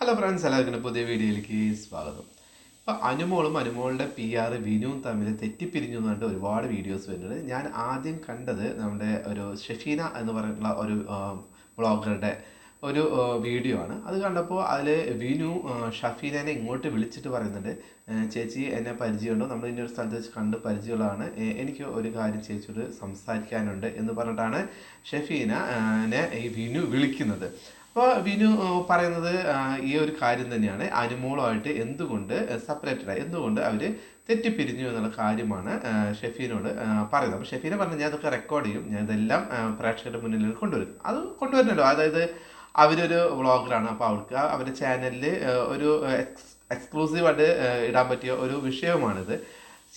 Hello friends എല്ലാവർക്കും പുതിയ വീഡിയോയിലേക്ക് സ്വാഗതം. അപ്പോൾ അനുമോളും അനുമോളുടെ പി ആർ വിനുവും തമ്മിൽ തെറ്റിപ്പിരിഞ്ഞു എന്ന് പറഞ്ഞിട്ട് ഒരുപാട് വീഡിയോസ് വരുന്നുണ്ട്. ഞാൻ ആദ്യം കണ്ടത് നമ്മുടെ ഒരു ഷെഫീന എന്ന് പറയുന്ന ഒരു വ്ളോഗറുടെ ഒരു വീഡിയോ ആണ്. അത് കണ്ടപ്പോൾ അതിൽ വിനു ഷഫീനെ ഇങ്ങോട്ട് വിളിച്ചിട്ട് പറയുന്നുണ്ട് ചേച്ചി എന്നെ പരിചയമുണ്ടോ? നമ്മൾ ഇന്ന ഒരു സ്ഥലത്ത് വെച്ച് കണ്ട് പരിചയമുള്ളതാണ്. എനിക്ക് ഒരു കാര്യം ചേച്ചിയോട് സംസാരിക്കാനുണ്ട് എന്ന് പറഞ്ഞിട്ടാണ് ഷഫീനെ ഈ വിനു വിളിക്കുന്നത്. അപ്പോൾ വിനു പറയുന്നത് ഈ ഒരു കാര്യം തന്നെയാണ്. അനുമോളുമായിട്ട് എന്തുകൊണ്ട് സെപ്പറേറ്റഡ് ആയി? എന്തുകൊണ്ട് അവർ തെറ്റിപ്പിരിഞ്ഞു എന്നുള്ള കാര്യമാണ് ഷെഫീനോട് പറയുന്നത്. അപ്പോൾ ഷെഫീനെ പറഞ്ഞു ഞാൻ അതൊക്കെ റെക്കോർഡ് ചെയ്യും. ഞാൻ ഇതെല്ലാം പ്രേക്ഷകരുടെ മുന്നിൽ കൊണ്ടുവരും. അത് കൊണ്ടുവരണല്ലോ അതായത് അവരൊരു വ്ളോഗറാണ്. അപ്പോൾ അവൾക്ക് അവരുടെ ചാനലിൽ ഒരു എക്സ് എക്സ്ക്ലൂസീവായിട്ട് ഇടാൻ പറ്റിയ ഒരു വിഷയമാണിത്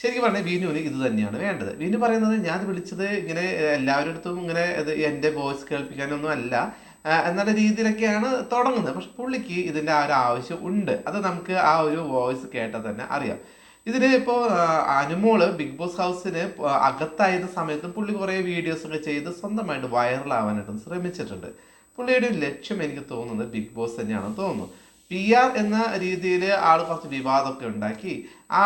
ശരിക്കും പറഞ്ഞാൽ വീനുവിന് ഇത് തന്നെയാണ് വേണ്ടത്. വീനു പറയുന്നത് ഞാൻ വിളിച്ചത് ഇങ്ങനെ എല്ലാവരുടെ അടുത്തും ഇങ്ങനെ ഇത് എന്റെ വോയിസ് കേൾപ്പിക്കാനൊന്നും അല്ല. എന്നുള്ള രീതിയിലൊക്കെയാണ് തുടങ്ങുന്നത്. പക്ഷെ പുള്ളിക്ക് ഇതിന്റെ ആ ഒരു ആവശ്യം ഉണ്ട്. അത് നമുക്ക് ആ ഒരു വോയിസ് കേട്ടാൽ തന്നെ അറിയാം. ഇതിന് ഇപ്പോൾ അനുമോൾ ബിഗ് ബോസ് ഹൗസിന് അകത്തായത് സമയത്ത് പുള്ളി കുറേ വീഡിയോസ് ഒക്കെ ചെയ്ത് സ്വന്തമായിട്ട് വൈറലാവാനായിട്ടും ശ്രമിച്ചിട്ടുണ്ട്. പുള്ളിയുടെ ലക്ഷ്യം എനിക്ക് തോന്നുന്നത് ബിഗ് ബോസ് തന്നെയാണെന്ന് തോന്നുന്നു. പി ആർ എന്ന രീതിയിൽ ആൾ കുറച്ച് വിവാദമൊക്കെ ഉണ്ടാക്കി.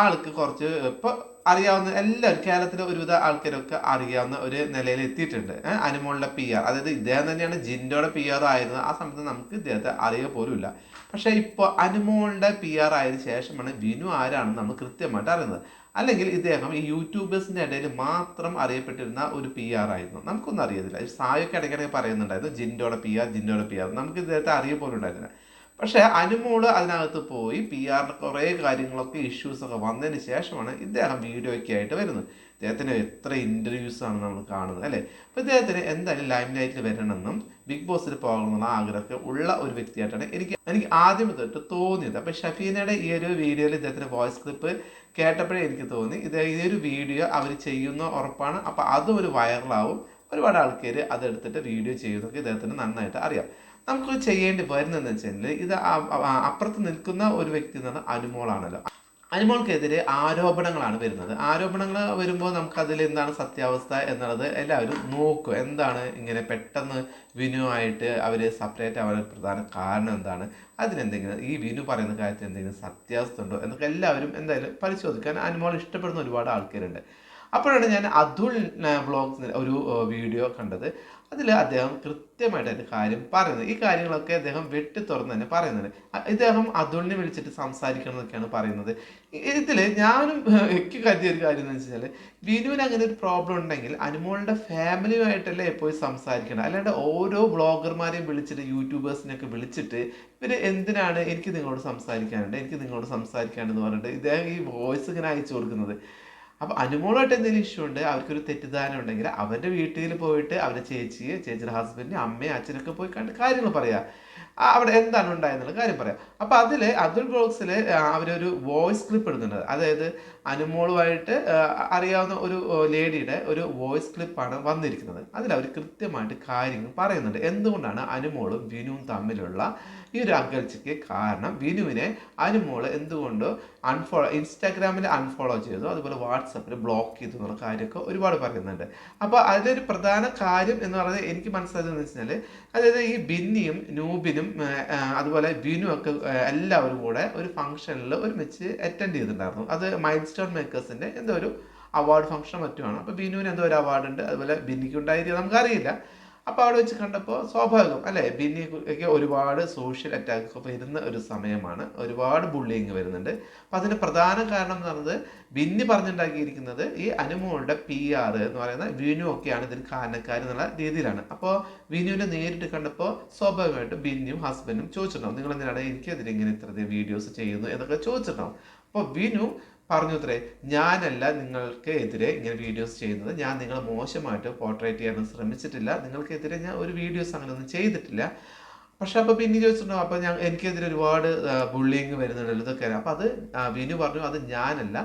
ആൾക്ക് കുറച്ച് ഇപ്പോൾ അറിയാവുന്ന എല്ലാവരും കേരളത്തിലെ ഒരുവിധ ആൾക്കാരൊക്കെ അറിയാവുന്ന ഒരു നിലയിൽ എത്തിയിട്ടുണ്ട്. അനുമോളുടെ പി ആർ അതായത് ഇദ്ദേഹം തന്നെയാണ് ജിൻഡോയുടെ പി ആർ ആയിരുന്നത്. ആ സമയത്ത് നമുക്ക് ഇദ്ദേഹത്തെ അറിയുക പോലുമില്ല. പക്ഷേ ഇപ്പോൾ അനുമോളുടെ പി ആർ ആയതിനു ശേഷമാണ് വിനു ആരാണെന്ന് നമ്മൾ കൃത്യമായിട്ട് അറിയുന്നത്. അല്ലെങ്കിൽ ഇദ്ദേഹം ഈ യൂട്യൂബേഴ്സിന്റെ ഇടയിൽ മാത്രം അറിയപ്പെട്ടിരുന്ന ഒരു പി ആർ ആയിരുന്നു. നമുക്കൊന്നും അറിയത്തില്ല. സായൊക്കെ ഇടയ്ക്കിടയ്ക്ക് പറയുന്നുണ്ടായിരുന്നു ജിൻഡോയുടെ പി ആർ ജിൻഡോയുടെ പി ആർ നമുക്ക് ഇദ്ദേഹത്തെ അറിയ പോലും ഉണ്ടായിരുന്നില്ല പക്ഷേ അനുമോൾ അതിനകത്ത് പോയി പി ആറിന്റെ കുറേ കാര്യങ്ങളൊക്കെ ഇഷ്യൂസ് ഒക്കെ വന്നതിന് ശേഷമാണ് ഇദ്ദേഹം വീഡിയോയ്ക്ക് ആയിട്ട് വരുന്നത്. ഇദ്ദേഹത്തിന് എത്ര ആണ് നമ്മൾ കാണുന്നത് അല്ലേ? അപ്പോൾ ഇദ്ദേഹത്തിന് എന്തായാലും ലൈം ലൈറ്റിൽ വരണമെന്നും ബിഗ് ബോസിൽ പോകണമെന്നുള്ള ആഗ്രഹമൊക്കെ ഉള്ള ഒരു വ്യക്തിയായിട്ടാണ് എനിക്ക് എനിക്ക് ആദ്യം തൊട്ട് തോന്നിയത്. അപ്പോൾ ഷഫീനയുടെ ഈ ഒരു വീഡിയോയിൽ ഇദ്ദേഹത്തിന്റെ വോയിസ് ക്ലിപ്പ് കേട്ടപ്പോഴേ എനിക്ക് തോന്നി ഇത് ഈ ഒരു വീഡിയോ അവർ ചെയ്യുന്ന ഉറപ്പാണ്. അപ്പോൾ അതും ഒരു വൈറലാവും ഒരുപാട് ആൾക്കാർ അതെടുത്തിട്ട് വീഡിയോ ചെയ്യുന്നതൊക്കെ ഇദ്ദേഹത്തിന് നന്നായിട്ട് അറിയാം. നമുക്ക് ചെയ്യേണ്ടി വരുന്നതെന്ന് വെച്ചാൽ ഇത് അപ്പുറത്ത് നിൽക്കുന്ന ഒരു വ്യക്തി എന്ന് പറഞ്ഞാൽ അനുമോളാണല്ലോ. അനുമോൾക്കെതിരെ ആരോപണങ്ങളാണ് വരുന്നത്. ആരോപണങ്ങൾ വരുമ്പോൾ നമുക്ക് അതിൽ എന്താണ് സത്യാവസ്ഥ എന്നുള്ളത് എല്ലാവരും നോക്കും. എന്താണ് ഇങ്ങനെ പെട്ടെന്ന് വിനുവായിട്ട് അവർ സെപ്പറേറ്റ് ആവാൻ പ്രധാന കാരണം എന്താണ്? അതിനെന്തെങ്കിലും ഈ വിനു പറയുന്ന കാര്യത്തിൽ എന്തെങ്കിലും സത്യാവസ്ഥ ഉണ്ടോ എന്നൊക്കെ എല്ലാവരും എന്തായാലും പരിശോധിക്കാൻ അനുമോൾ ഇഷ്ടപ്പെടുന്ന ഒരുപാട് ആൾക്കാരുണ്ട്. അപ്പോഴാണ് ഞാൻ അതുൽ ബ്ലോഗ്സ് ഒരു വീഡിയോ കണ്ടത്. അതിൽ അദ്ദേഹം കൃത്യമായിട്ട് അതിന്റെ കാര്യം പറയുന്നത്. ഈ കാര്യങ്ങളൊക്കെ അദ്ദേഹം വെട്ടി തുറന്ന് തന്നെ പറയുന്നുണ്ട്. അ- ഇദ്ദേഹം അതുലിനെ വിളിച്ചിട്ട് സംസാരിക്കണം എന്നൊക്കെയാണ് പറയുന്നത് ഇതിൽ ഞാനും എനിക്ക് കരുതിയ ഒരു കാര്യം എന്ന് വെച്ചാൽ വിനുവിന് അങ്ങനെ ഒരു പ്രോബ്ലം ഉണ്ടെങ്കിൽ അനുമോളുടെ ഫാമിലിയുമായിട്ടല്ലേ പോയി സംസാരിക്കണം. അല്ലാണ്ട് ഓരോ ബ്ലോഗർമാരെയും വിളിച്ചിട്ട് യൂട്യൂബേഴ്സിനെയൊക്കെ വിളിച്ചിട്ട് ഇവർ എന്തിനാണ് എനിക്ക് നിങ്ങളോട് സംസാരിക്കാനുണ്ട് എനിക്ക് നിങ്ങളോട് സംസാരിക്കാനുണ്ട് എന്ന് പറഞ്ഞിട്ട് ഇദ്ദേഹം ഈ വോയിസ് ഇങ്ങനെ അയച്ചു കൊടുക്കുന്നത്. അപ്പൊ അനുമോളായിട്ട് എന്തെങ്കിലും ഇഷ്യൂ ഉണ്ട് അവർക്കൊരു തെറ്റിദ്ധാരണ ഉണ്ടെങ്കിൽ അവരുടെ വീട്ടിൽ പോയിട്ട് അവരുടെ ചേച്ചി ചേച്ചിയുടെ ഹസ്ബൻഡ് അമ്മയും അച്ഛനൊക്കെ പോയി കണ്ട് കാര്യങ്ങൾ പറയാ. അവിടെ എന്താണ് ഉണ്ടായെന്നുള്ള കാര്യം പറയാം. അപ്പോൾ അതിൽ അതുൽ ബ്ലോഗ്സിൽ അവരൊരു വോയിസ് ക്ലിപ്പ് ഇടുന്നുണ്ട്. അതായത് അനുമോളുമായിട്ട് അറിയാവുന്ന ഒരു ലേഡിയുടെ ഒരു വോയിസ് ക്ലിപ്പാണ് വന്നിരിക്കുന്നത്. അതിൽ അവർ കൃത്യമായിട്ട് കാര്യങ്ങൾ പറയുന്നുണ്ട്. എന്തുകൊണ്ടാണ് അനുമോളും വിനുവും തമ്മിലുള്ള ഈ ഒരു അകൽച്ചയ്ക്ക് കാരണം? വിനുവിനെ അനുമോൾ എന്തുകൊണ്ട് അൺഫോളോ ഇൻസ്റ്റാഗ്രാമിൽ അൺഫോളോ ചെയ്തു അതുപോലെ വാട്സപ്പിൽ ബ്ലോക്ക് ചെയ്തു എന്നുള്ള കാര്യമൊക്കെ ഒരുപാട് പറയുന്നുണ്ട്. അപ്പോൾ അതിലൊരു പ്രധാന കാര്യം എന്ന് പറയുന്നത് എനിക്ക് മനസ്സിലായതെന്ന് വെച്ചാൽ അതായത് ഈ ബിന്നിയും നൂബിനും അതുപോലെ വിനു ഒക്കെ എല്ലാവരും കൂടെ ഒരു ഫംഗ്ഷനിൽ ഒരുമിച്ച് അറ്റൻഡ് ചെയ്തിട്ടുണ്ടായിരുന്നു. അത് മൈൻഡ് സ്റ്റോൺ മേക്കേഴ്സിന്റെ എന്തോ ഒരു അവാർഡ് ഫംഗ്ഷൻ മറ്റുമാണ് അപ്പോൾ ബിനുവിന് എന്തോ ഒരു അവാർഡ് ഉണ്ട്. അതുപോലെ ബിന്നിക്ക് ഉണ്ടായിരിക്കും നമുക്കറിയില്ല. അപ്പോൾ അവിടെ വെച്ച് കണ്ടപ്പോൾ സ്വാഭാവികം അല്ലേ? ബിന്നിക്ക് ഒരുപാട് സോഷ്യൽ അറ്റാക്ക് വരുന്ന ഒരു സമയമാണ്. ഒരുപാട് ബുള്ളിങ് വരുന്നുണ്ട്. അപ്പോൾ അതിന്റെ പ്രധാന കാരണം എന്ന് പറയുന്നത് ബിന്നി പറഞ്ഞുണ്ടാക്കിയിരിക്കുന്നത് ഈ അനുമോളുടെ പി ആർ എന്ന് പറയുന്ന വിനു ഒക്കെയാണ് ഇതിന് കാരണക്കാർ എന്നുള്ള രീതിയിലാണ്. അപ്പോൾ വിനുവിനെ നേരിട്ട് കണ്ടപ്പോൾ സ്വാഭാവികമായിട്ടും ബിന്നിയും ഹസ്ബൻഡും ചോദിച്ചിട്ടുണ്ടാവും നിങ്ങൾ എന്തിനാണ് എനിക്കെതിരെ ഇങ്ങനെ ഇത്രയധികം വീഡിയോസ് ചെയ്യുന്നു? എന്നൊക്കെ ചോദിച്ചിട്ടുണ്ടാവും. അപ്പോൾ വിനു പറഞ്ഞു അത്രേ ഞാനല്ല നിങ്ങൾക്ക് എതിരെ ഇങ്ങനെ വീഡിയോസ് ചെയ്യുന്നത്. ഞാൻ നിങ്ങളെ മോശമായിട്ട് പോർട്രേറ്റ് ചെയ്യാനൊന്നും ശ്രമിച്ചിട്ടില്ല. നിങ്ങൾക്കെതിരെ ഞാൻ ഒരു വീഡിയോസ് അങ്ങനെ ഒന്നും ചെയ്തിട്ടില്ല. പക്ഷെ അപ്പൊ പിന്നെ ചോദിച്ചിട്ടുണ്ടോ അപ്പൊ ഞാൻ എനിക്കെതിരെ ഒരുപാട് ബുള്ളിങ് വരുന്നുണ്ടല്ലോ ഇതൊക്കെ. അപ്പൊ അത് വിനു പറഞ്ഞു അത് ഞാനല്ല.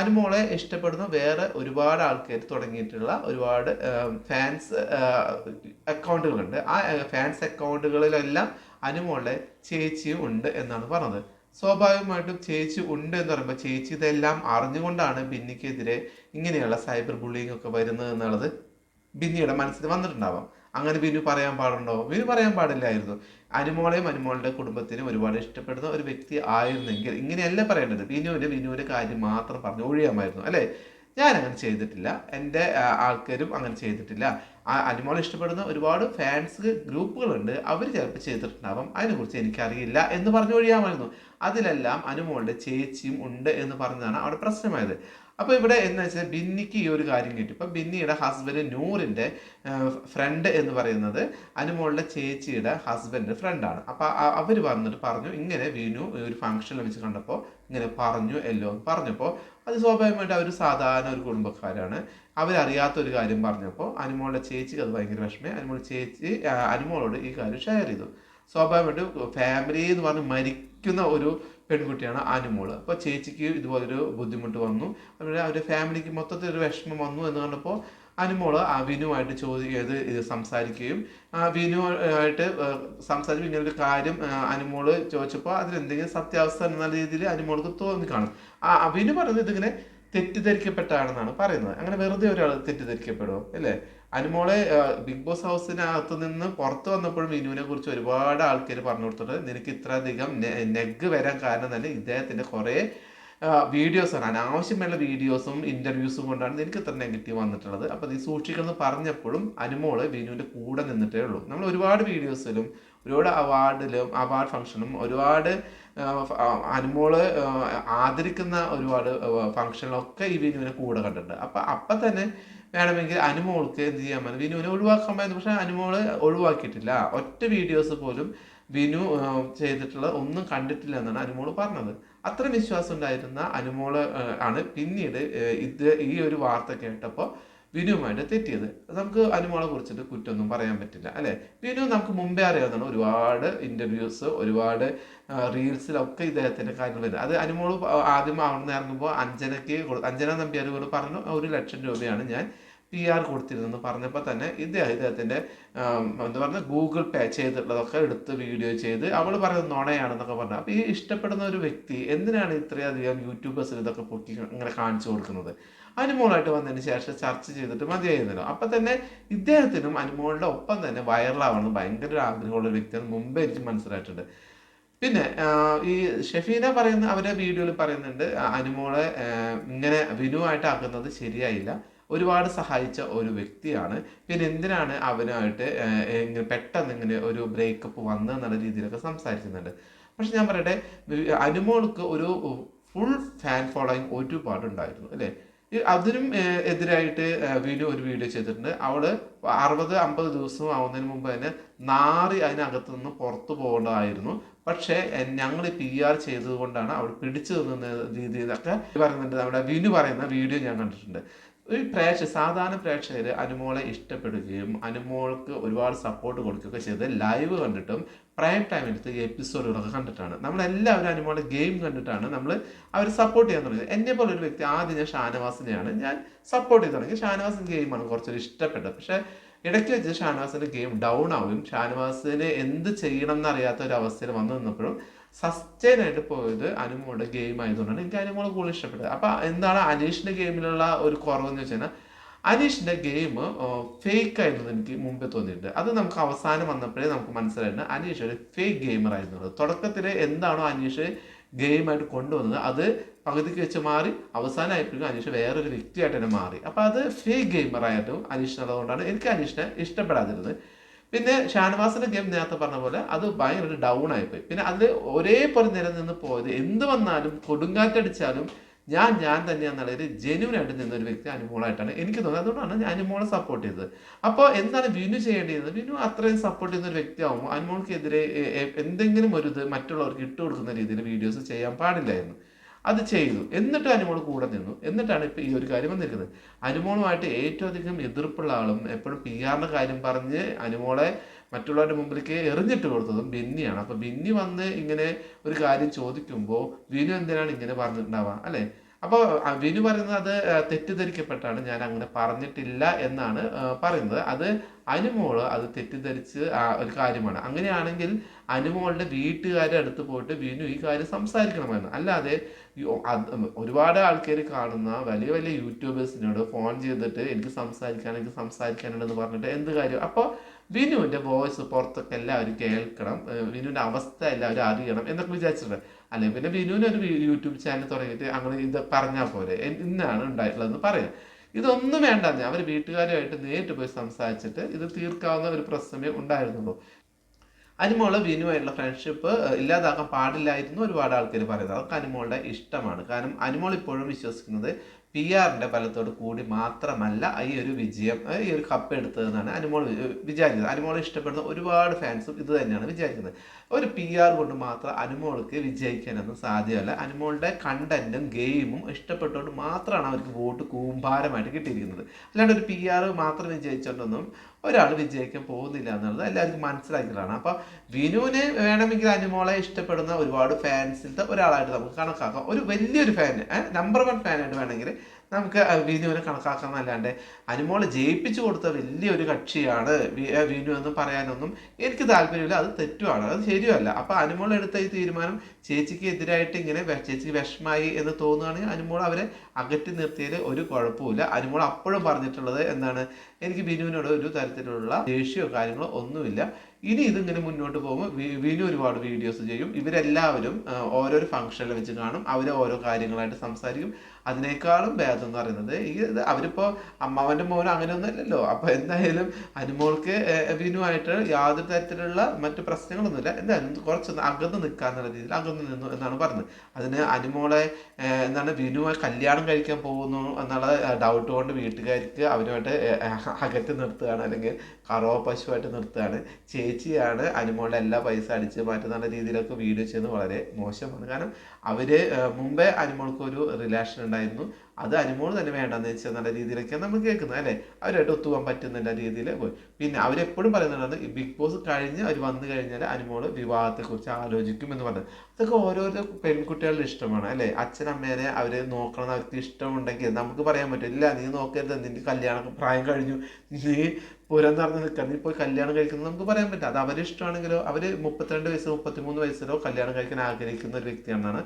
അനുമോളെ ഇഷ്ടപ്പെടുന്ന വേറെ ഒരുപാട് ആൾക്കാർ തുടങ്ങിയിട്ടുള്ള ഒരുപാട് ഫാൻസ് അക്കൗണ്ടുകളുണ്ട് ആ ഫാൻസ് അക്കൗണ്ടുകളിലെല്ലാം അനുമോളെ ചേച്ചിയും ഉണ്ട് എന്നാണ് പറഞ്ഞത്. സ്വാഭാവികമായിട്ടും ചേച്ചി ഉണ്ട് എന്ന് പറയുമ്പോൾ ചേച്ചി ഇതെല്ലാം അറിഞ്ഞുകൊണ്ടാണ് ബിന്നിക്കെതിരെ ഇങ്ങനെയുള്ള സൈബർ ബുള്ളിങ് ഒക്കെ വരുന്നത് എന്നുള്ളത് ബിന്നിയുടെ മനസ്സിൽ വന്നിട്ടുണ്ടാവാം. അങ്ങനെ ബിനു പറയാൻ പാടുണ്ടോ? ബിനു പറയാൻ പാടില്ലായിരുന്നു. അനുമോളെയും അനുമോളുടെ കുടുംബത്തിനും ഒരുപാട് ഇഷ്ടപ്പെടുന്ന ഒരു വ്യക്തി ആയിരുന്നെങ്കിൽ ഇങ്ങനെയല്ല പറയേണ്ടത്? ബിനുവിന് ബിനുവിന്റെ കാര്യം മാത്രം പറഞ്ഞു ഒഴിയാമായിരുന്നു അല്ലേ? ഞാൻ അങ്ങനെ ചെയ്തിട്ടില്ല. എന്റെ ആൾക്കാരും അങ്ങനെ ചെയ്തിട്ടില്ല. ആ അനിമോൾ ഇഷ്ടപ്പെടുന്ന ഒരുപാട് ഫാൻസ് ഗ്രൂപ്പുകളുണ്ട്. അവർ ചിലപ്പോൾ ചെയ്തിട്ടുണ്ടാവും. അതിനെക്കുറിച്ച് എനിക്കറിയില്ല എന്ന് പറഞ്ഞു ഒഴിയാമായിരുന്നു അതിലെല്ലാം അനുമോളുടെ ചേച്ചിയും ഉണ്ട് എന്ന് പറഞ്ഞതാണ് അവിടെ പ്രശ്നമായത്. അപ്പോൾ ഇവിടെ എന്ന് വെച്ചാൽ ബിന്നിക്ക് ഈ ഒരു കാര്യം കിട്ടി. ഇപ്പം ബിന്നിയുടെ ഹസ്ബൻഡ് നൂറിന്റെ ഫ്രണ്ട് എന്ന് പറയുന്നത് അനുമോളുടെ ചേച്ചിയുടെ ഹസ്ബൻഡ് ഫ്രണ്ടാണ് അപ്പോൾ അവർ വന്നിട്ട് പറഞ്ഞു ഇങ്ങനെ വീണു ഒരു ഫംഗ്ഷനിൽ വെച്ച് കണ്ടപ്പോൾ ഇങ്ങനെ പറഞ്ഞു എല്ലോ എന്ന് പറഞ്ഞപ്പോൾ അത് സ്വാഭാവികമായിട്ട് അവർ സാധാരണ ഒരു കുടുംബക്കാരാണ്. അവരറിയാത്ത ഒരു കാര്യം പറഞ്ഞപ്പോൾ അനുമോളുടെ ചേച്ചിക്ക് അത് ഭയങ്കര വിഷമമായി. അനുമോൾ ചേച്ചി അനുമോളോട് ഈ കാര്യം ഷെയർ ചെയ്തു. സ്വാഭാവികമായിട്ടും ഫാമിലി എന്ന് പറഞ്ഞ് മരിക്കുന്ന ഒരു പെൺകുട്ടിയാണ് അനുമോൾ. അപ്പോൾ ചേച്ചിക്ക് ഇതുപോലൊരു ബുദ്ധിമുട്ട് വന്നു. അതുപോലെ അവരുടെ ഫാമിലിക്ക് മൊത്തത്തിൽ ഒരു വിഷമം വന്നു എന്ന് കണ്ടപ്പോൾ അനുമോൾ വിനുവായിട്ട് ചോദിക്കുന്നത് ഇത് സംസാരിക്കുകയും ആ വിനു ആയിട്ട് സംസാരിച്ച് ഇങ്ങനെ ഒരു കാര്യം അനുമോൾ ചോദിച്ചപ്പോൾ അതിലെന്തെങ്കിലും സത്യാവസ്ഥ എന്ന രീതിയിൽ അനുമോൾക്ക് തോന്നി കാണും. അവിനു വിനു പറയുന്നത് ഇതിങ്ങനെ തെറ്റിദ്ധരിക്കപ്പെട്ടാണെന്നാണ് പറയുന്നത്. അങ്ങനെ വെറുതെ ഒരാൾ തെറ്റിദ്ധരിക്കപ്പെടുമോ അല്ലേ? അനുമോളെ ബിഗ് ബോസ് ഹൗസിനകത്ത് നിന്ന് പുറത്ത് വന്നപ്പോഴും വിനുവിനെ കുറിച്ച് ഒരുപാട് ആൾക്കാർ പറഞ്ഞു കൊടുത്തിട്ട് നിനക്ക് ഇത്രയധികം നെഗ് വരാൻ കാരണം തന്നെ ഇദ്ദേഹത്തിന്റെ കുറേ വീഡിയോസാണ്. അനാവശ്യമുള്ള വീഡിയോസും ഇന്റർവ്യൂസും കൊണ്ടാണ് എനിക്ക് ഇത്ര നെഗറ്റീവ് വന്നിട്ടുള്ളത്. അപ്പോൾ നീ സൂക്ഷിക്കണം പറഞ്ഞപ്പോഴും അനുമോൾ വിനുവിന്റെ കൂടെ നിന്നിട്ടേ ഉള്ളൂ. നമ്മൾ ഒരുപാട് വീഡിയോസിലും ഒരുപാട് അവാർഡിലും അവാർഡ് ഫംഗ്ഷനും ഒരുപാട് അനുമോൾ ആദരിക്കുന്ന ഒരുപാട് ഫംഗ്ഷനിലൊക്കെ ഈ വിനുവിനെ കൂടെ കണ്ടിട്ടുണ്ട്. അപ്പൊ അപ്പൊ തന്നെ വേണമെങ്കിൽ അനുമോൾക്ക് എന്ത് ചെയ്യാൻ പറ്റും? വിനുവിനെ ഒഴിവാക്കാൻ പറ്റും. പക്ഷെ അനുമോൾ ഒഴിവാക്കിയിട്ടില്ല. ഒറ്റ വീഡിയോസ് പോലും വിനു ചെയ്തിട്ടുള്ള ഒന്നും കണ്ടിട്ടില്ല എന്നാണ് അനുമോൾ പറഞ്ഞത്. അത്ര വിശ്വാസം ഉണ്ടായിരുന്ന അനുമോൾ ആണ് പിന്നീട് ഇത് ഈ ഒരു വാർത്ത കേട്ടപ്പോൾ വിനുവുമായിട്ട് തെറ്റിയത്. നമുക്ക് അനുമോളെ കുറിച്ചിട്ട് കുറ്റമൊന്നും പറയാൻ പറ്റില്ല അല്ലെ? വിനു നമുക്ക് മുമ്പേ അറിയാവുന്നതാണ് ഒരുപാട് ഇന്റർവ്യൂസ് ഒരുപാട് റീൽസിലൊക്കെ ഇദ്ദേഹത്തിന്റെ കാര്യങ്ങൾ വരുന്നത് അത് അനുമോൾ ആദ്യം അവിടെ നിന്ന് ഇറങ്ങുമ്പോൾ അഞ്ജനക്ക് അഞ്ജന നമ്പ്യാരോട് പറഞ്ഞു ഒരു ലക്ഷം രൂപയാണ് ഞാൻ പി ആർ കൊടുത്തിരുന്നെന്ന് പറഞ്ഞപ്പോൾ തന്നെ ഇദ്ദേഹം ഇദ്ദേഹത്തിന്റെ എന്താ പറയുക ഗൂഗിൾ പേ ചെയ്തിട്ടുള്ളതൊക്കെ എടുത്ത് വീഡിയോ ചെയ്ത് അവൾ പറയുന്നത് നുണയാണെന്നൊക്കെ പറഞ്ഞു. അപ്പോൾ ഈ ഇഷ്ടപ്പെടുന്ന ഒരു വ്യക്തി എന്തിനാണ് ഇത്രയധികം യൂട്യൂബേഴ്സിൽ ഇതൊക്കെ പൊക്കി ഇങ്ങനെ കാണിച്ചു കൊടുക്കുന്നത്? അനുമോളായിട്ട് വന്നതിന് ശേഷം ചർച്ച ചെയ്തിട്ട് മതിയായിരുന്നല്ലോ. അപ്പം തന്നെ ഇദ്ദേഹത്തിനും അനുമോളുടെ ഒപ്പം തന്നെ വൈറലാവണം ഭയങ്കര ഒരു ആഗ്രഹമുള്ള ഒരു വ്യക്തിയാണ് മുമ്പേ എനിക്ക് മനസ്സിലായിട്ടുണ്ട്. പിന്നെ ഈ ഷെഫീന പറയുന്ന അവരുടെ വീഡിയോയിൽ പറയുന്നുണ്ട് അനുമോളെ ഇങ്ങനെ വിനുവായിട്ട് ആക്കുന്നത് ശരിയായില്ല. ഒരുപാട് സഹായിച്ച ഒരു വ്യക്തിയാണ്. പിന്നെ എന്തിനാണ് അവനായിട്ട് പെട്ടെന്ന് ഇങ്ങനെ ഒരു ബ്രേക്കപ്പ് വന്നു എന്നുള്ള രീതിയിലൊക്കെ സംസാരിക്കുന്നുണ്ട് പക്ഷെ ഞാൻ പറയട്ടെ അനുമോൾക്ക് ഒരു ഫുൾ ഫാൻ ഫോളോയിങ് ഒരുപാട് ഉണ്ടായിരുന്നു അല്ലേ അതിനും എതിരായിട്ട് വീഡിയോ ഒരു വീഡിയോ ചെയ്തിട്ടുണ്ട്. അവൾ അറുപത് അമ്പത് ദിവസം ആവുന്നതിന് മുമ്പ് തന്നെ നാറി അതിനകത്ത് നിന്ന് പുറത്തു പോകേണ്ടതായിരുന്നു. പക്ഷേ ഞങ്ങൾ പി ആർ ചെയ്തത് കൊണ്ടാണ് അവൾ പിടിച്ചു നിന്ന രീതിയിലൊക്കെ പറയുന്നുണ്ട് നമ്മുടെ വിനു പറയുന്ന വീഡിയോ ഞാൻ കണ്ടിട്ടുണ്ട്. ഈ പ്രേക്ഷ സാധാരണ പ്രേക്ഷകർ അനുമോളെ ഇഷ്ടപ്പെടുകയും അനുമോൾക്ക് ഒരുപാട് സപ്പോർട്ട് കൊടുക്കുകയൊക്കെ ചെയ്ത് ലൈവ് കണ്ടിട്ടും പ്രൈം ടൈമിലത്തെ എപ്പിസോഡുകളൊക്കെ കണ്ടിട്ടാണ്. നമ്മളെല്ലാവരും അനുമോളുടെ ഗെയിം കണ്ടിട്ടാണ് നമ്മൾ അവർ സപ്പോർട്ട് ചെയ്യാൻ തുടങ്ങിയത്. എന്നെ പോലെ ഒരു വ്യക്തി ആദ്യം ഞാൻ ഷാനവാസിനെയാണ്. ഞാൻ സപ്പോർട്ട് ചെയ്ത് തുടങ്ങി. ഷാനവാസിന്റെ ഗെയിമാണ് കുറച്ചൊരു ഇഷ്ടപ്പെട്ടത്. പക്ഷേ ഇടയ്ക്ക് വെച്ച് ഷാനവാസിന്റെ ഗെയിം ഡൗൺ ആവുകയും ഷാനവാസിന് എന്ത് ചെയ്യണം എന്നറിയാത്ത ഒരു അവസ്ഥയിൽ വന്നു നിന്നപ്പോഴും സസ്റ്റൈൻ ആയിട്ട് പോയത് അനുമോളുടെ ഗെയിം ആയതുകൊണ്ടാണ് എനിക്ക് അനുമോളെ കൂടുതൽ ഇഷ്ടപ്പെട്ടത്. അപ്പൊ എന്താണ് അനീഷിന്റെ ഗെയിമിലുള്ള ഒരു കുറവെന്ന് വെച്ച് കഴിഞ്ഞാൽ അനീഷിന്റെ ഗെയിം ഫേക്ക് ആയിരുന്നു എനിക്ക് മുമ്പേ തോന്നിയിട്ടുണ്ട്. അത് നമുക്ക് അവസാനം വന്നപ്പോഴേ നമുക്ക് മനസ്സിലായിട്ടുണ്ട്. അനീഷ് ഒരു ഫേക്ക് ഗെയിമർ ആയിരുന്നു തുടക്കത്തിൽ എന്താണോ അനീഷ് ഗെയിമായിട്ട് കൊണ്ടുവന്നത് അത് പകുതിക്ക് വെച്ച് മാറി അവസാനമായപ്പോഴും അനീഷ് വേറൊരു വ്യക്തിയായിട്ട് തന്നെ മാറി. അപ്പൊ അത് ഫേക്ക് ഗെയിമർ ആയിട്ടും അനീഷിനുള്ളതുകൊണ്ടാണ് എനിക്ക് അനീഷിനെ ഇഷ്ടപ്പെടാതിരുന്നത്. പിന്നെ ഷാനവാസിന്റെ ഗെയിം നേരത്തെ പറഞ്ഞ പോലെ അത് ഭയങ്കര ഡൗൺ ആയിപ്പോയി. പിന്നെ അതിൽ ഒരേപോലെ നിലനിന്ന് പോയത് എന്ത് വന്നാലും കൊടുങ്കാറ്റടിച്ചാലും ഞാൻ ഞാൻ തന്നെയാണെന്നുള്ളത് ജെന്യൂൻ ആയിട്ട് നിന്ന ഒരു വ്യക്തി അനുമോളായിട്ടാണ് എനിക്ക് തോന്നുന്നത്. അതുകൊണ്ടാണ് ഞാൻ അനുമോളെ സപ്പോർട്ട് ചെയ്തത്. അപ്പോൾ എന്താണ് വിനു ചെയ്യേണ്ടത് വിനു അത്രയും സപ്പോർട്ട് ചെയ്യുന്ന ഒരു വ്യക്തിയാവുമ്പോൾ അനുമോൾക്കെതിരെ എന്തെങ്കിലും ഒരു ഇത് മറ്റുള്ളവർക്ക് ഇട്ടുകൊടുക്കുന്ന രീതിയിൽ വീഡിയോസ് ചെയ്യാൻ പാടില്ലായിരുന്നു. അത് ചെയ്തു എന്നിട്ട് അനുമോൾ കൂടെ നിന്നു. എന്നിട്ടാണ് ഇപ്പം ഈ ഒരു കാര്യം വന്നിരിക്കുന്നത്. അനുമോളുമായിട്ട് ഏറ്റവും അധികം എതിർപ്പുള്ള ആളും എപ്പോഴും പി ആറിന്റെ കാര്യം പറഞ്ഞ് അനുമോളെ മറ്റുള്ളവരുടെ മുമ്പിലേക്ക് എറിഞ്ഞിട്ട് കൊടുത്തതും ബിന്നിയാണ്. അപ്പോൾ ബിന്നി വന്ന് ഇങ്ങനെ ഒരു കാര്യം ചോദിക്കുമ്പോൾ വിനു എന്തിനാണ് ഇങ്ങനെ പറഞ്ഞിട്ടുണ്ടാവുക? അല്ലെ? അപ്പോൾ വിനു പറയുന്നത് അത് തെറ്റിദ്ധരിക്കപ്പെട്ടാണ്. ഞാൻ അങ്ങനെ പറഞ്ഞിട്ടില്ല എന്നാണ് പറയുന്നത്. അത് അനുമോൾ അത് തെറ്റിദ്ധരിച്ച് ഒരു കാര്യമാണ്. അങ്ങനെയാണെങ്കിൽ അനുമോളുടെ വീട്ടുകാരെ അടുത്ത് പോയിട്ട് വിനു ഈ കാര്യം സംസാരിക്കണമായിരുന്നു അല്ലാതെ ഒരുപാട് ആൾക്കാർ കാണുന്ന വലിയ വലിയ യൂട്യൂബേഴ്സിനോട് ഫോൺ ചെയ്തിട്ട് എനിക്ക് സംസാരിക്കാൻ എനിക്ക് സംസാരിക്കാനുണ്ടെന്ന് പറഞ്ഞിട്ട് എന്ത് കാര്യം? അപ്പോൾ വിനുവിന്റെ വോയിസ് പുറത്തൊക്കെ എല്ലാവരും കേൾക്കണം. വിനുവിന്റെ അവസ്ഥ എല്ലാവരും അറിയണം എന്നൊക്കെ വിചാരിച്ചിട്ടുണ്ട്. അല്ലെ പിന്നെ വിനുവിന് ഒരു യൂട്യൂബ് ചാനൽ തുടങ്ങിയിട്ട് അങ്ങനെ ഇത് പറഞ്ഞാൽ പോരെ. ഇന്നാണ് ഉണ്ടായിട്ടുള്ളതെന്ന് പറയാം. ഇതൊന്നും വേണ്ട അവർ വീട്ടുകാരുമായിട്ട് നേരിട്ട് പോയി സംസാരിച്ചിട്ട് ഇത് തീർക്കാവുന്ന ഒരു പ്രശ്നമേ ഉണ്ടായിരുന്നുള്ളൂ. അനുമോൾ വിനുവായിട്ടുള്ള ഫ്രണ്ട്ഷിപ്പ് ഇല്ലാതാക്കാൻ പാടില്ലായിരുന്നു ഒരുപാട് ആൾക്കാർ പറയുന്നത്. അതൊക്കെ അനുമോളുടെ ഇഷ്ടമാണ്. കാരണം അനുമോൾ ഇപ്പോഴും വിശ്വസിക്കുന്നത് പി ആറിന്റെ ബലത്തോട് കൂടി മാത്രമല്ല ഈ ഒരു വിജയം ഈ ഒരു കപ്പ് എടുത്തതെന്നാണ് അനുമോൾ വിചാരിക്കുന്നത്. അനുമോളെ ഇഷ്ടപ്പെടുന്ന ഒരുപാട് ഫാൻസും ഇത് തന്നെയാണ് വിചാരിക്കുന്നത്. ഒരു പി ആർ കൊണ്ട് മാത്രം അനുമോൾക്ക് വിജയിക്കാനൊന്നും സാധ്യമല്ല. അനുമോളുടെ കണ്ടന്റും ഗെയിമും ഇഷ്ടപ്പെട്ടുകൊണ്ട് മാത്രമാണ് അവർക്ക് വോട്ട് കൂമ്പാരമായിട്ട് കിട്ടിയിരിക്കുന്നത്. അല്ലാണ്ട് ഒരു പി ആർ മാത്രം വിജയിച്ചുകൊണ്ടൊന്നും ഒരാൾ വിജയിക്കാൻ പോകുന്നില്ല എന്നുള്ളത് എല്ലാവർക്കും മനസ്സിലാക്കിയതാണ്. അപ്പോൾ വിനുവിന് വേണമെങ്കിൽ അനുമോളെ ഇഷ്ടപ്പെടുന്ന ഒരുപാട് ഫാൻസിലത്തെ ഒരാളായിട്ട് നമുക്ക് കണക്കാക്കാം. ഒരു വലിയൊരു ഫാൻ നമ്പർ വൺ ഫാനായിട്ട് വേണമെങ്കിൽ നമുക്ക് ആ വിനുവിനെ കണക്കാക്കാം എന്നല്ലാണ്ട് അനുമോളെ ജയിപ്പിച്ചു കൊടുത്ത വലിയൊരു കക്ഷിയാണ് വിനു എന്ന് പറയാനൊന്നും എനിക്ക് താല്പര്യമില്ല. അത് തെറ്റുമാണ് അത് ശരിയല്ല. അപ്പൊ അനുമോൾ എടുത്ത ഈ തീരുമാനം ചേച്ചിക്ക് എതിരായിട്ട് ഇങ്ങനെ ചേച്ചിക്ക് വിഷമായി എന്ന് തോന്നുകയാണെങ്കിൽ അനുമോൾ അവരെ അകറ്റി നിർത്തിയതിൽ ഒരു കുഴപ്പമില്ല അനുമോൾ അപ്പോഴും പറഞ്ഞിട്ടുള്ളത് എന്താണ്? എനിക്ക് ബിനുവിനോട് ഒരു തരത്തിലുള്ള ദേഷ്യമോ കാര്യങ്ങളോ ഒന്നുമില്ല. ഇനി ഇതിങ്ങനെ മുന്നോട്ട് പോകുമ്പോൾ വിനു ഒരുപാട് വീഡിയോസ് ചെയ്യും. ഇവരെല്ലാവരും ഓരോരോ ഫംഗ്ഷനിൽ വെച്ച് കാണും. അവർ ഓരോ കാര്യങ്ങളായിട്ട് സംസാരിക്കും. അതിനേക്കാളും ഭേദം എന്ന് പറയുന്നത് ഈ ഇത് അവരിപ്പോ മോനും അങ്ങനെയൊന്നും അല്ലല്ലോ. അപ്പോൾ എന്തായാലും അനുമോൾക്ക് വിനുവായിട്ട് യാതൊരു തരത്തിലുള്ള മറ്റ് പ്രശ്നങ്ങളൊന്നുമില്ല. എന്തായാലും കുറച്ചൊന്ന് അകന്ന് നിൽക്കാന്നുള്ള രീതിയിൽ അകന്ന് നിന്നു എന്നാണ് പറഞ്ഞത്. അതിന് അനുമോളെ എന്താണ് വിനുവായി കല്യാണം കഴിക്കാൻ പോകുന്നു എന്നുള്ള ഡൗട്ട് കൊണ്ട് വീട്ടുകാർക്ക് അവരുമായിട്ട് അകറ്റി നിർത്തുകയാണ് അല്ലെങ്കിൽ കറോ പശുവായിട്ട് നിർത്തുകയാണ്. ചേച്ചിയാണ് അനുമോളുടെ എല്ലാ പൈസ അടിച്ച് മാറ്റുന്ന രീതിയിലൊക്കെ വീഡിയോ ചെയ്യുന്നത് വളരെ മോശമാണ്. കാരണം അവർ മുമ്പേ അനുമോൾക്ക് ഒരു റിലേഷൻ ഉണ്ടായിരുന്നു. അത് അനുമോൾ തന്നെ വേണ്ടെന്ന് വെച്ചാൽ നല്ല രീതിയിലൊക്കെ നമ്മൾ കേൾക്കുന്നത് അല്ലേ? അവരായിട്ട് ഒത്തുപോകാൻ പറ്റുന്നില്ല രീതിയിൽ പോയി. പിന്നെ അവരെപ്പോഴും പറയുന്നുണ്ട് ബിഗ് ബോസ് കഴിഞ്ഞ് അവർ വന്നു കഴിഞ്ഞാൽ അനുമോൾ വിവാഹത്തെക്കുറിച്ച് ആലോചിക്കും എന്ന് പറഞ്ഞത്. അതൊക്കെ ഓരോരോ പെൺകുട്ടികളുടെ ഇഷ്ടമാണ് അല്ലേ? അച്ഛനമ്മേനെ അവർ നോക്കണം അവർക്ക് ഇഷ്ടമുണ്ടെങ്കിൽ നമുക്ക് പറയാൻ പറ്റും ഇല്ല നീ നോക്കരുത് നിന്റെ കല്യാണ പ്രായം കഴിഞ്ഞു നീ പുരം നടന്ന് നിൽക്കാൻ നീ പോയി കല്യാണം കഴിക്കുന്നത് നമുക്ക് പറയാൻ പറ്റില്ല. അത് അവരിഷ്ടമാണെങ്കിലോ അവർ മുപ്പത്തിരണ്ട് വയസ്സോ മുപ്പത്തിമൂന്ന് വയസ്സിലോ കല്യാണം കഴിക്കാൻ ആഗ്രഹിക്കുന്ന ഒരു വ്യക്തിയാണെന്നാണ്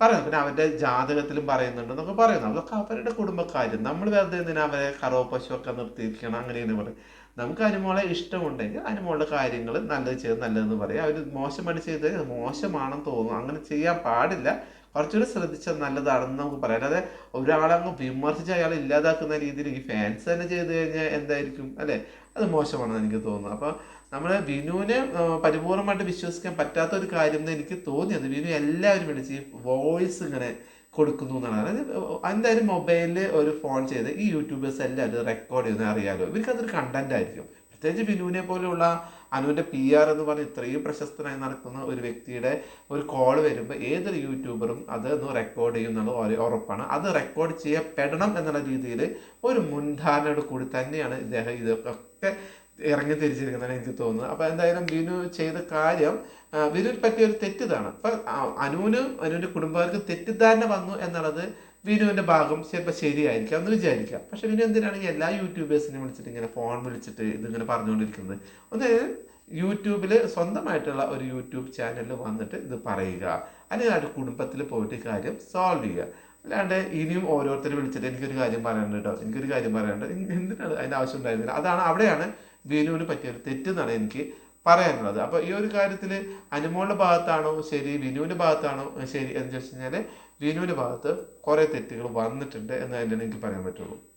പറയുന്നത് പിന്നെ അവന്റെ ജാതകത്തിലും പറയുന്നുണ്ട് എന്നൊക്കെ പറയുന്നു. അതൊക്കെ അവരുടെ കുടുംബക്കാര്യം നമ്മൾ വെറുതെ എന്തിനാ അവരെ കറോ പശു ഒക്കെ നിർത്തിയിരിക്കണം? അങ്ങനെയെന്ന് പറയും. നമുക്ക് അനുമോളെ ഇഷ്ടമുണ്ടെങ്കിൽ അനുമോളുടെ കാര്യങ്ങൾ നല്ലത് ചെയ്ത് നല്ലതെന്ന് പറയും. അവർ മോശമായിട്ട് ചെയ്ത് മോശമാണെന്ന് തോന്നും അങ്ങനെ ചെയ്യാൻ പാടില്ല. കുറച്ചുകൂടി ശ്രദ്ധിച്ചാൽ നല്ലതാണെന്ന് നമുക്ക് പറയാം. അല്ലാതെ ഒരാളെ അങ്ങ് വിമർശിച്ച് അയാൾ ഇല്ലാതാക്കുന്ന രീതിയിൽ ഈ ഫാൻസ് തന്നെ ചെയ്ത് കഴിഞ്ഞാൽ എന്തായിരിക്കും? അല്ലേ? അത് മോശമാണെന്ന് എനിക്ക് തോന്നുന്നു. അപ്പോൾ നമ്മൾ വിനുവിനെ പരിപൂർണമായിട്ട് വിശ്വസിക്കാൻ പറ്റാത്ത ഒരു കാര്യം എന്ന് എനിക്ക് തോന്നിയത് വിനു എല്ലാവരും വിളിച്ച് ഈ വോയിസ് ഇങ്ങനെ കൊടുക്കുന്നു എന്നാണ്. അതായത് എന്തായാലും മൊബൈലിൽ ഒരു ഫോൺ ചെയ്ത് ഈ യൂട്യൂബേഴ്സ് എല്ലാവരും റെക്കോർഡ് ചെയ്യുന്നത് അറിയാലോ. ഇവർക്ക് അതൊരു കണ്ടന്റ് ആയിരിക്കും. പ്രത്യേകിച്ച് ബിനുവിനെ പോലെയുള്ള അനുവിന്റെ പി ആർ എന്ന് പറഞ്ഞ് ഇത്രയും പ്രശസ്തനായി നടക്കുന്ന ഒരു വ്യക്തിയുടെ ഒരു കോൾ വരുമ്പോൾ ഏതൊരു യൂട്യൂബറും അത് ഒന്ന് റെക്കോർഡ് ചെയ്യും എന്നുള്ളത് ഉറപ്പാണ്. അത് റെക്കോർഡ് ചെയ്യപ്പെടണം എന്നുള്ള രീതിയിൽ ഒരു മുൻധാരണയോട് കൂടി തന്നെയാണ് ഇദ്ദേഹം ഇതൊക്കെ ഇറങ്ങി തിരിച്ചിരിക്കുന്നതാണ് എനിക്ക് തോന്നുന്നത്. അപ്പൊ എന്തായാലും ബിനു ചെയ്ത കാര്യം ബിനുവിന് പറ്റിയ ഒരു തെറ്റിതാണ്. അപ്പൊ അനുവിനും അനുവിന്റെ കുടുംബക്കാർക്ക് തെറ്റിദ്ധാരണ വന്നു എന്നുള്ളത് വിനുവിന്റെ ഭാഗം ചിലപ്പോൾ ശരിയായിരിക്കാം എന്ന് വിചാരിക്കാം. പക്ഷെ വിനു എന്തിനാണെങ്കിൽ എല്ലാ യൂട്യൂബേഴ്സിനെ വിളിച്ചിട്ട് ഇങ്ങനെ ഫോൺ വിളിച്ചിട്ട് ഇതിങ്ങനെ പറഞ്ഞുകൊണ്ടിരിക്കുന്നത്? ഒന്ന് യൂട്യൂബിൽ സ്വന്തമായിട്ടുള്ള ഒരു യൂട്യൂബ് ചാനലിൽ വന്നിട്ട് ഇത് പറയുക. അല്ലെങ്കിൽ അവരുടെ കുടുംബത്തിൽ പോയിട്ട് കാര്യം സോൾവ് ചെയ്യുക. അല്ലാണ്ട് ഇനിയും ഓരോരുത്തരും വിളിച്ചിട്ട് എനിക്കൊരു കാര്യം പറയാനുണ്ട് കേട്ടോ എനിക്കൊരു കാര്യം പറയാനുണ്ട്. എന്തിനാണ് അതിന്റെ ആവശ്യം ഉണ്ടായിരുന്നില്ല? അതാണ് അവിടെയാണ് വിനുവിന് പറ്റിയ ഒരു തെറ്റെന്നാണ് എനിക്ക് പറയാനുള്ളത്. അപ്പോൾ ഈ ഒരു കാര്യത്തിൽ അനുമോളുടെ ഭാഗത്താണോ ശരി വിനുവിന്റെ ഭാഗത്താണോ ശരി എന്ന് ചോദിച്ചു കഴിഞ്ഞാൽ വിനുവിന്റെ ഭാഗത്ത് കുറെ തെറ്റുകൾ വന്നിട്ടുണ്ട് എന്ന് തന്നെ എനിക്ക് പറയാൻ പറ്റുള്ളൂ.